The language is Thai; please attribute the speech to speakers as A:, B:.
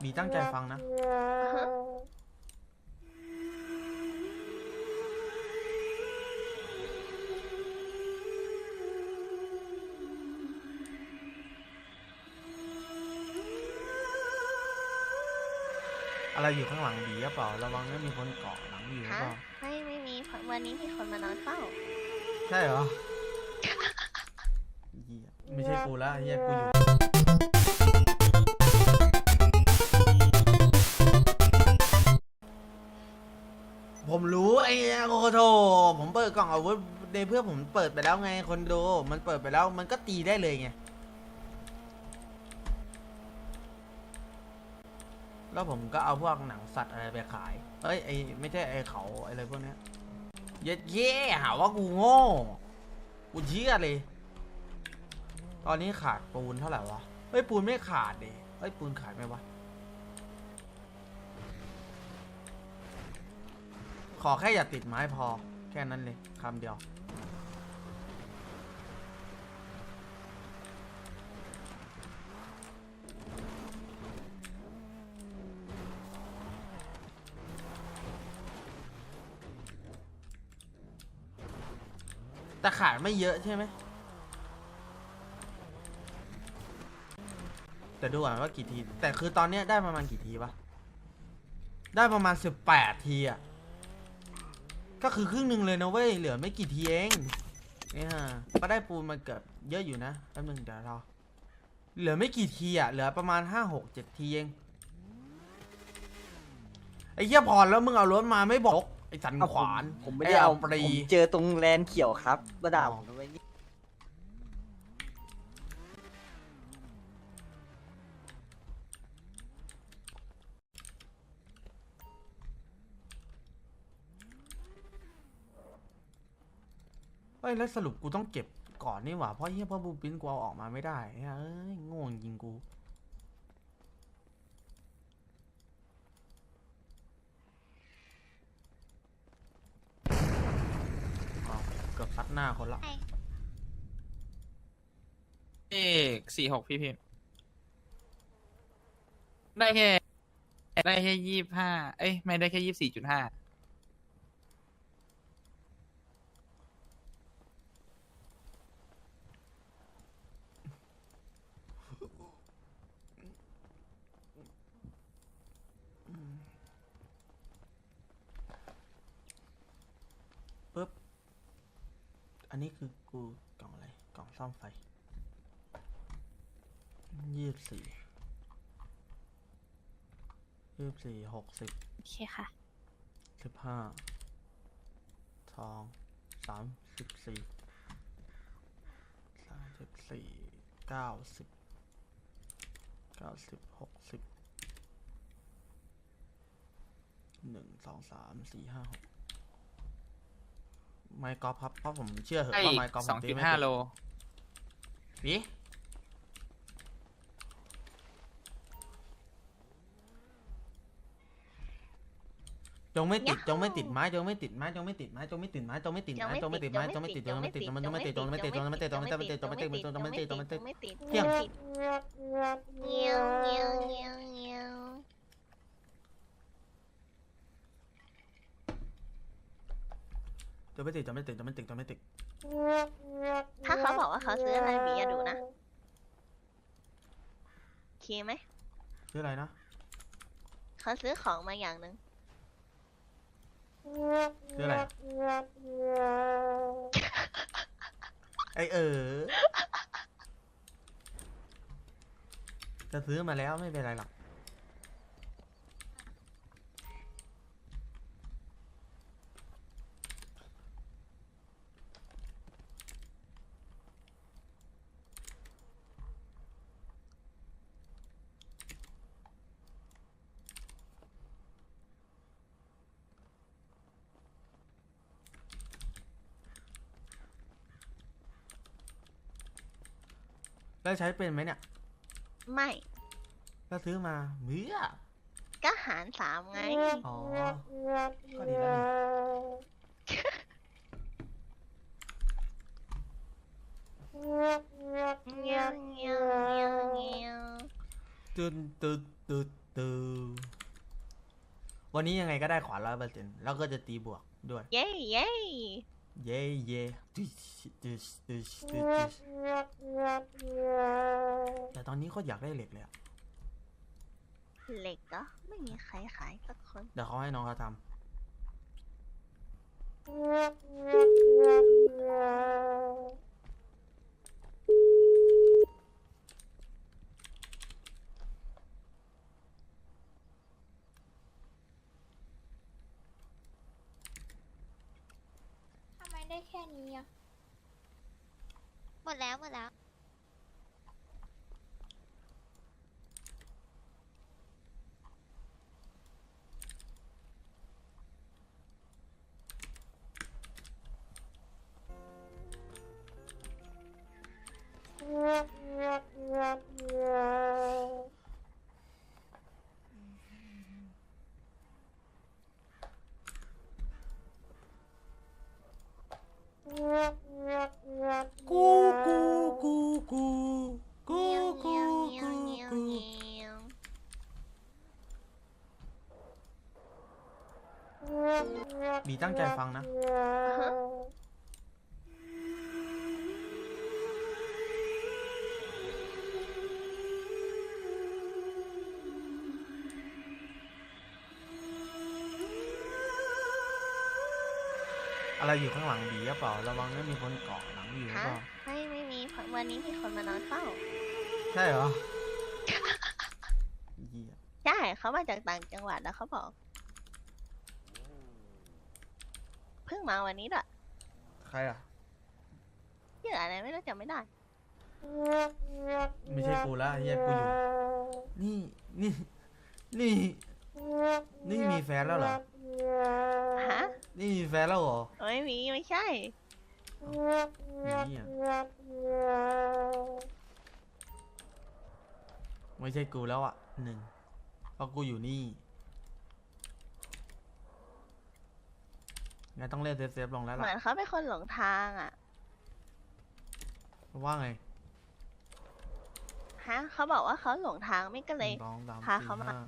A: หมีตั้งใจฟังนะ
B: อ่าฮะ
A: อะไรอยู่ข้างหลังบีหรือเปล่า ระวังนะมีคนเกาะหลังอยู่หรือ
B: ฮะ
A: เปล่า
B: ไม่ไม่มีวันนี้มีคนมานอนเฝ้า
A: ใช่เหรอ เหี้ยไม่ใช่กูแล้วเฮียกูอยู่ ดกล่องอาวุธในเพื่อผมเปิดไปแล้วไงคนดูมันเปิดไปแล้วมันก็ตีได้เลยไงแล้วผมก็เอาพวกหนังสัตว์อะไรไปขาย เอ้ยไอไม่ใช่ไอเขาอะไรพวกเนี้ยเย็ดเย่หาว่ากูโง่กูเชื่อเลย ตอนนี้ขาดปูนเท่าไหร่วะเฮ้ยปูนไม่ขาดดิเฮ้ยปูนขาดไหมวะ ขอแค่อย่าติดไม้พอ แค่นั้นเลยคำเดียว แต่ขายไม่เยอะใช่ไหม แต่ดูก่อนว่ากี่ที แต่คือตอนเนี้ยได้ประมาณกี่ทีวะ ได้ประมาณสิบแปดทีอะ ก็คือครึ่งหนึ่งเลยนะเว้ย เหลือไม่กี่ทีเองเนี่ยก็ได้ปูนมาเกือบเยอะอยู่นะแป๊บนึงเดี๋ยวรอ เหลือไม่กี่ทีอะเหลือประมาณห้าหกเจ็ดทีเอง ไอ้เหี้ยพรแล้วมึงเอารถมาไม่บอก ไอ้สันขวาน
C: ผมไม่ได้เอา
A: ปรี
C: ผมเจอตรงแลนเขียวครับ ระดับผมทำไมนี่
A: เฮ้ยแล้วสรุปกูต้องเก็บก่อนนี่หว่าเพราะเฮียพ่อบูปินกูเอาออกมาไม่ได้เฮ้ยเอ้ยโง่จริงกูอ้าวเกือบซัดหน้าคนละ
D: เลขสี่หกพี่พิมพ์ได้แค่ได้แค่ยี่ห้าเอ้ยไม่ได้แค่ยี่สี่จุดห้า
A: ปึ๊บ อันนี้คือกูกล่องอะไร กล่องซ่อมไฟยี่สิบสี่ยี่สิบสี่หกสิบ
B: โอเคค่ะ
A: สิบห้าทองสามสิบสี่สามสิบสี่เก้าสิบเก้าสิบหกสิบหนึ่งสองสามสี่ห้าหก ไมค์กอล์ฟครับเพราะผมเชื่อเหอะ
D: ได้
A: ว่า
D: อี
A: ไมค์กอล์ฟ
D: ก
A: ผ
D: สอง
A: มตี
D: จุด
A: ไม่
D: ห้า
A: เป็น
D: โล
A: นี่จงไม่ติดจงไม่ติดไม้จงไม่ติดไม้จงไม่ติดไม้จงไม่ติดไม้จงไม่ติดไม้จงไม่ติดไม้จงไม่ติดจงไม่ติดจงไม่ติดจงไม่ติดจงไม่ติดจงไม่ติดจงไม่ติดจงไม่ติดจงไม่ติดจงไม่ติดจงไม่ติดจงไม่ติดจงไม่ติดจงไม่ติดเที่ยง
B: เงี้ยวเงี้ยวเงี้ยวเงี้ยว
A: จงไม่ติดจงไม่ติดจงไม่ติดจงไม่ติด
B: ถ้าเขาบอกว่าเขาซื้ออะไรหมีอย่าดูนะโอเคไหม
A: ชื่ออะไรนะ
B: เขาซื้อของมาอย่างหนึ่ง
A: ชื่ออะไรไอเออจะซื้อมาแล้วไม่เป็นไรหรอก แล้วใช้เป็นไหมเนี่ย
B: ไม่
A: แล้วซื้อมาเมื่อ
B: ก็หารสามไง
A: อ๋อ ก็ดีแล้วนี่
B: เงี้ยวเงี้ยวเงี้ยวเงี้ยว
A: จตึ๊ดตึ๊ดตึ๊ดตึ๊ดวันนี้ยังไงก็ได้ขวานร้อยเปอร์เซ็นต์แล้วก็จะตีบวกด้วย
B: เย้เย้
A: เย่เย่ตึ๊ดตึ๊ดตึ๊ดตึ๊ดตึ๊ดแต่ตอนนี้ก็อยากได้เหล็กเลยอะ
B: เหล็กเหรอไม่มีใครขายสักคน
A: เดี๋ยวเขาให้น้องเขาทำ
E: ทำ ไมได้แค่นี้อะ
B: หมดแล้วหมดแล้ว
A: กูกูกูกูกู
B: เงี้ยว
A: กู
B: เงี้ยวเงี้ยว
A: กู
B: เงี้ยวเงี้ยว
A: บีตั้งใจฟังนะ
B: อ่าฮะ
A: อะไรอยู่ข้างหลังบีหรือเปล่า ระวังนะมีคนเกาะหลังอยู่หรือ
B: ฮะ
A: เปล่า
B: ไม่ไม่มีวันนี้มีคนมานอนเฝ้า
A: ใช่เหรอ เหี้ย
B: ใช่เขามาจากต่างจังหวัดแล้วเขาบอก เพิ่งมาวันนี้แหละ
A: ใครอะ
B: ชื่ออะไรไม่รู้จำไม่ได้
A: ไม่ใช่กูละเฮียกูอยู่ นี่ นี่ นี่ นี่มีแฟนแล้วเหรอ
B: ฮะ
A: นี่มีแฟนแล้วเหรอ
B: ไม่มีไม่ใช่
A: นี่อะไม่ใช่กูแล้วอะหนึ่งเพราะกูอยู่นี่งั้นต้องเล่นเซฟๆลงแล้ว
B: เห
A: ล่ะ
B: มือนเขาเป็นคนหลงทางอะ
A: ว่าไง
B: ฮะเขาบอกว่าเขาหลงทางไม่ก็
A: ห
B: เลย
A: นึ่งสองสาม
B: พา
A: สี่
B: เขามา
A: ห้า